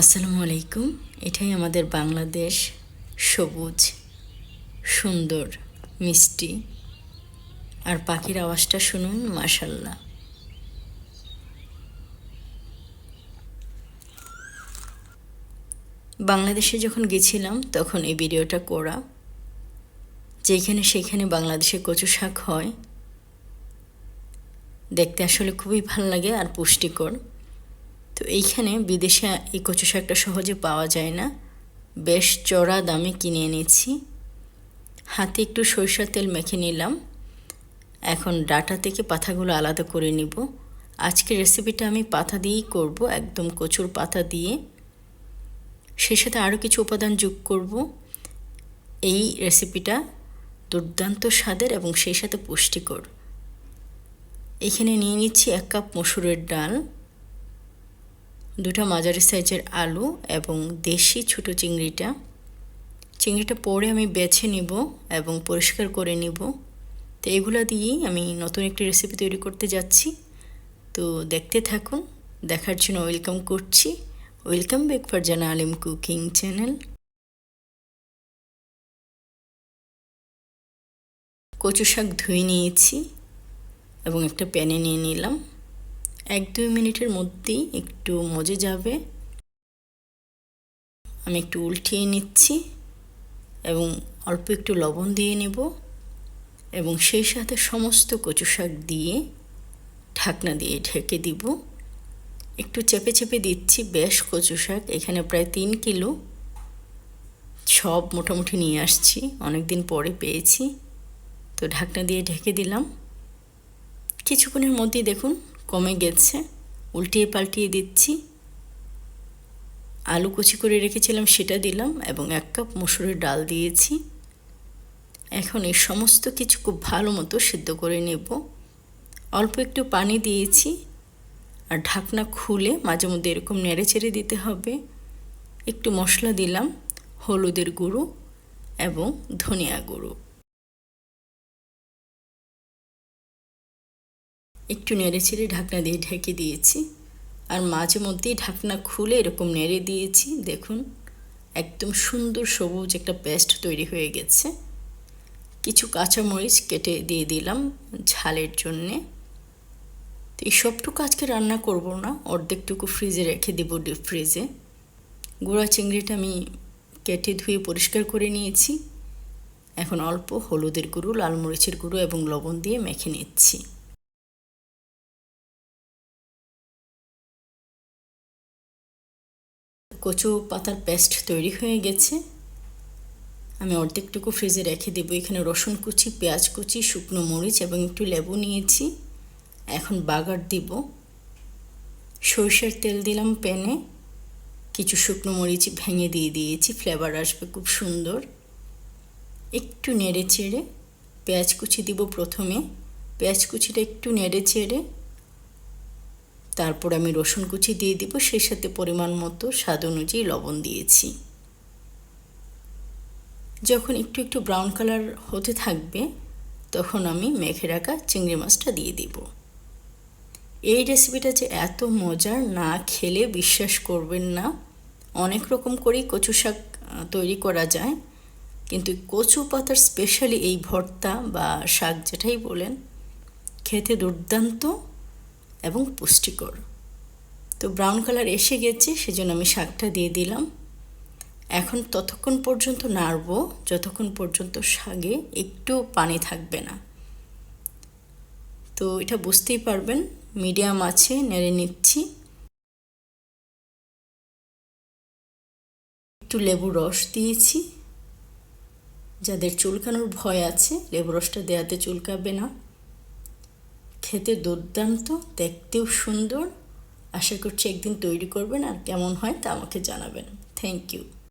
আসসালামু আলাইকুম। এটাই আমাদের বাংলাদেশ সবুজ, সুন্দর, মিষ্টি। আর পাখির আওয়াজটা শুনুন মাশাল্লাহ বাংলাদেশে যখন গেছিলাম, তখন এই ভিডিওটা করা। যেখানে সেখানে বাংলাদেশে কচু শাক হয়। দেখতে আসলে খুবই ভালো লাগে আর পুষ্টিকর। তো এইখানে বিদেশে এই কচু শাকটা সহজে পাওয়া যায় না। বেশ চড়া দামে কিনে এনেছি। হাতে একটু সরিষার তেল মেখে নিলাম। এখন ডাটা থেকে পাতাগুলো আলাদা করে নিব। আজকের রেসিপিটা আমি পাতা দিয়েই করব, একদম কচুর পাতা দিয়ে। সে সাথে আরও কিছু উপাদান যোগ করব। এই রেসিপিটা দুর্দান্ত স্বাদের এবং সেই সাথে পুষ্টিকর। এখানে নিয়ে নিচ্ছি এক কাপ মসুরের ডাল। দুটা মাঝারি সাইজের আলু এবং দেশি ছোট চিংড়িটা। চিংড়িটা পরে আমি বেছে নিব এবং পরিষ্কার করে নিব। তো এগুলো দিয়েই আমি নতুন একটি রেসিপি তৈরি করতে যাচ্ছি। তো দেখতে থাকুন, দেখার জন্য ওয়েলকাম করছি। ওয়েলকাম ব্যাক ফর জানা আলিম কুকিং চ্যানেল কচু শাক ধুয়ে নিয়েছি এবং একটা প্যানে নিয়ে নিলাম। এক দুই মিনিটের মধ্যেই একটু মজে যাবে। আমি একটু উল্টিয়ে নিচ্ছি এবং অল্প একটু লবণ দিয়ে নেব এবং সেই সাথে সমস্ত কচু শাক দিয়ে ঢাকনা দিয়ে ঢেকে দিব। একটু চেপে চেপে দিচ্ছি বেশ কচু শাক, এখানে প্রায় তিন কিলো। সব মোটামুটি নিয়ে আসছি অনেক দিন পরে পেয়েছি। তো ঢাকনা দিয়ে ঢেকে দিলাম। কিছুক্ষণের মধ্যেই দেখুন কমে গেছে, উল্টিয়ে পাল্টিয়ে দিচ্ছি। আলু কুচি করে রেখেছিলাম, সেটা দিলাম এবং এক কাপ মুসুরের ডাল দিয়েছি। এখন এই সমস্ত কিছু খুব ভালো মতো সিদ্ধ করে নেব। অল্প একটু পানি দিয়েছি আর ঢাকনা খুলে মাঝে মধ্যে এরকম নেড়ে চেড়ে দিতে হবে। একটু মশলা দিলাম, হলুদের গুঁড়ো এবং ধনিয়া গুঁড়ো। একটু নেড়ে ছেড়ে ঢাকনা দিয়ে ঢেকে দিয়েছি। আর মাঝে মধ্যেই ঢাকনা খুলে এরকম নেড়ে দিয়েছি, দেখুন, একদম সুন্দর সবুজ একটা পেস্ট তৈরি হয়ে গেছে। কিছু কাঁচামরিচ কেটে দিয়ে দিলাম ঝালের জন্যে। তো এই সবটুকু আজকে রান্না করব না, অর্ধেকটুকু ফ্রিজে রেখে দেবো ডিপ ফ্রিজে গুঁড়া চিংড়িটা আমি কেটে ধুয়ে পরিষ্কার করে নিয়েছি। এখন অল্প হলুদের গুঁড়ো, লাল মরিচের গুঁড়ো এবং লবণ দিয়ে মেখে নিচ্ছি। কচু পাতার পেস্ট তৈরি হয়ে গেছে। আমি অর্ধেকটুকু ফ্রিজে রেখে দেবো। এখানে রসুন কুচি, পেঁয়াজ কুচি, শুকনো মরিচ এবং একটু লেবু নিয়েছি। এখন বাগার দিব। সরষের তেল দিলাম প্যানে। কিছু শুকনো মরিচ ভেঙে দিয়ে দিয়েছি। ফ্লেভার আসবে খুব সুন্দর। একটু নেড়ে চেড়ে পেঁয়াজ কুচি দিব প্রথমে। পেঁয়াজ কুচিটা একটু নেড়ে চেড়ে তারপর আমি রসুন কুচি দিয়ে দিব, সেই সাথে পরিমাণ মতো স্বাদ অনুযায়ী লবণ দিয়েছি। যখন একটু একটু ব্রাউন কালার হতে থাকবে, তখন আমি মেখে রাখা চিংড়ি মাছটা দিয়ে দিব। এই রেসিপিটা যে এত মজার না খেলে বিশ্বাস করবেন না। অনেক রকম করেই কচু শাক তৈরি করা যায়, কিন্তু কচু পাতার স্পেশালি এই ভর্তা বা শাক যেটাই বলেন, খেতে দুর্দান্ত। এবং পুষ্টিকর। তো ব্রাউন কালার এসে গেছে, সেজন্য আমি শাকটা দিয়ে দিলাম। এখন ততক্ষণ পর্যন্ত নাড়ব, যতক্ষণ পর্যন্ত শাগে একটু পানি থাকবে না। তো এটা বুঝতেই পারবেন, মিডিয়াম আছে, নেড়ে নিচ্ছি। একটু লেবু রস দিয়েছি। যাদের চুলকানোর ভয় আছে, লেবু রসটা দেওয়াতে চুলকাবে না। খেতে দুর্দান্ত, দেখতেও সুন্দর। আশা করছি একদিন তৈরি করবেন আর কেমন হয় তা আমাকে জানাবেন। Thank you